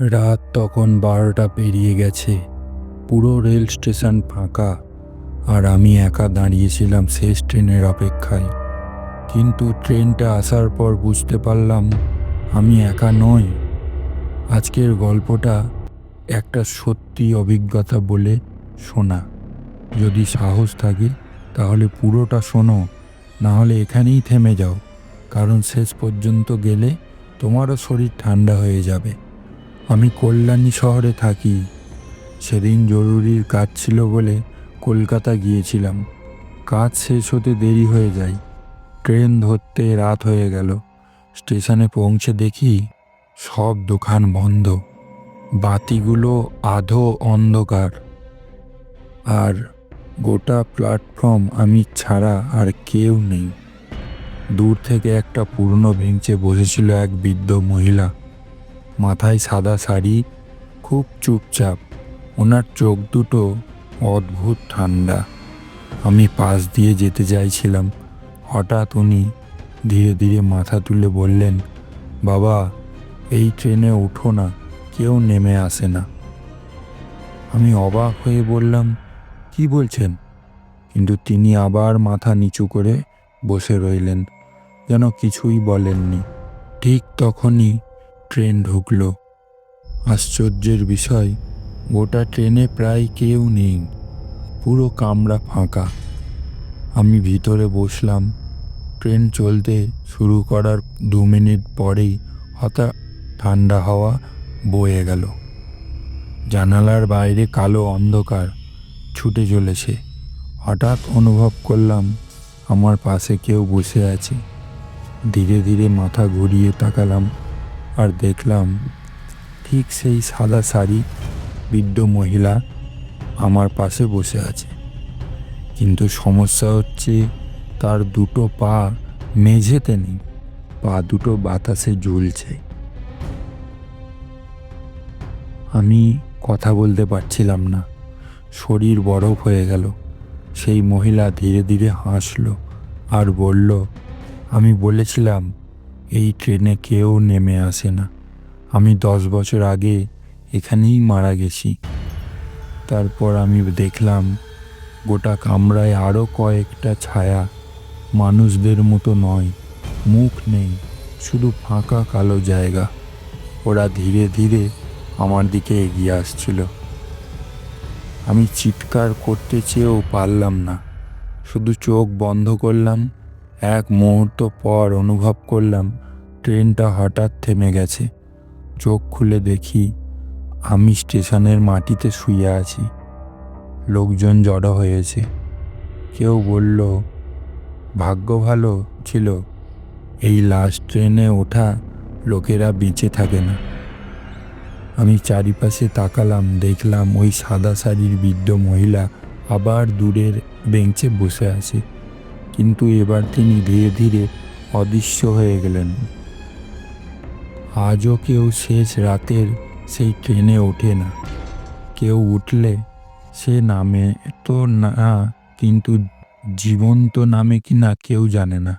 রাত তখন বারোটা পেরিয়ে গেছে। পুরো রেল স্টেশন ফাঁকা, আর আমি একা দাঁড়িয়েছিলাম শেষ ট্রেনের অপেক্ষায়। কিন্তু ট্রেনটা আসার পর বুঝতে পারলাম, আমি একা নই। আজকের গল্পটা একটা সত্যি অভিজ্ঞতা বলে শোনা। যদি সাহস থাকে, তাহলে পুরোটা শোনো, না হলে এখানেই থেমে যাও, কারণ শেষ পর্যন্ত গেলে তোমারও শরীর ঠান্ডা হয়ে যাবে। আমি কল্যাণী শহরে থাকি। সেদিন জরুরির কাজ ছিল বলে কলকাতা গিয়েছিলাম। কাজ শেষ হতে দেরি হয়ে যায়। ট্রেন ধরতে রাত হয়ে গেল। স্টেশনে পৌঁছে দেখি সব দোকান বন্ধ। বাতিগুলো আধো অন্ধকার। আর গোটা প্ল্যাটফর্ম আমি ছাড়া আর কেউ নেই। দূর থেকে একটা পুরনো বেঞ্চে বসেছিল এক বৃদ্ধ মহিলা। মাথায় সাদা শাড়ি, খুব চুপচাপ। ওনার চোখ দুটো অদ্ভুত ঠান্ডা। আমি পাশ দিয়ে যেতে চাইছিলাম। হঠাৎ উনি ধীরে ধীরে মাথা তুলে বললেন, বাবা, এই ট্রেনে ওঠো না, কেউ নেমে আসে না। আমি অবাক হয়ে বললাম, কি বলছেন? কিন্তু তিনি আবার মাথা নিচু করে বসে রইলেন, যেন কিছুই বলেননি। ঠিক তখনই ট্রেন ঢুকলো। আশ্চর্যের বিষয়, গোটা ট্রেনে প্রায় কেউ নেই। পুরো কামরা ফাঁকা। আমি ভিতরে বসলাম। ট্রেন চলতে শুরু করার দু মিনিট পরেই হঠাৎ ঠান্ডা হাওয়া বয়ে গেল। জানালার বাইরে কালো অন্ধকার ছুটে চলেছে। হঠাৎ অনুভব করলাম আমার পাশে কেউ বসে আছে। ধীরে ধীরে মাথা ঘুরিয়ে তাকালাম। আর দেখলাম ঠিক সেই সাদা শাড়ি বৃদ্ধ মহিলা আমার পাশে বসে আছে। কিন্তু সমস্যা হচ্ছে তার দুটো পা মেঝেতে নেই, পা দুটো বাতাসে ঝুলছে আমি কথা বলতে পারছিলাম না। শরীর বরফ হয়ে গেল। সেই মহিলা ধীরে ধীরে হাসলো আর বলল, আমি বলেছিলাম এই ট্রেনে কেউ নেমে আসে না। আমি দশ বছর আগে এখানেই মারা গেছি। তারপর আমি দেখলাম, গোটা কামরায় আরও কয়েকটা ছায়া। মানুষদের মতো নয়, মুখ নেই, শুধু ফাঁকা কালো জায়গা। ওরা ধীরে ধীরে আমার দিকে এগিয়ে আসছিল। আমি চিৎকার করতে চেয়েও পারলাম না। শুধু চোখ বন্ধ করলাম এক মুহূর্ত পর অনুভব করলাম, ট্রেনটা হঠাৎ থেমে গেছে। চোখ খুলে দেখি, আমি স্টেশনের মাটিতে শুয়ে আছি। লোকজন জড়ো হয়েছে। কেউ বলল, ভাগ্য ভালো ছিল। এই লাস্ট ট্রেনে ওঠা লোকেরা বেঁচে থাকে না। আমি চারিপাশে তাকালাম, দেখলাম ওই সাদা শাড়ির বৃদ্ধ মহিলা আবার দূরের বেঞ্চে বসে আছে। কিন্তু এবার তিনি ধীরে ধীরে অদৃশ্য হয়ে গেলেন। আজও কেউ শেষ রাতের সেই ট্রেনে ওঠে না। কেউ উঠলে সে নামে তো না, কিন্তু জীবন্ত নামে কি না কেউ জানে না।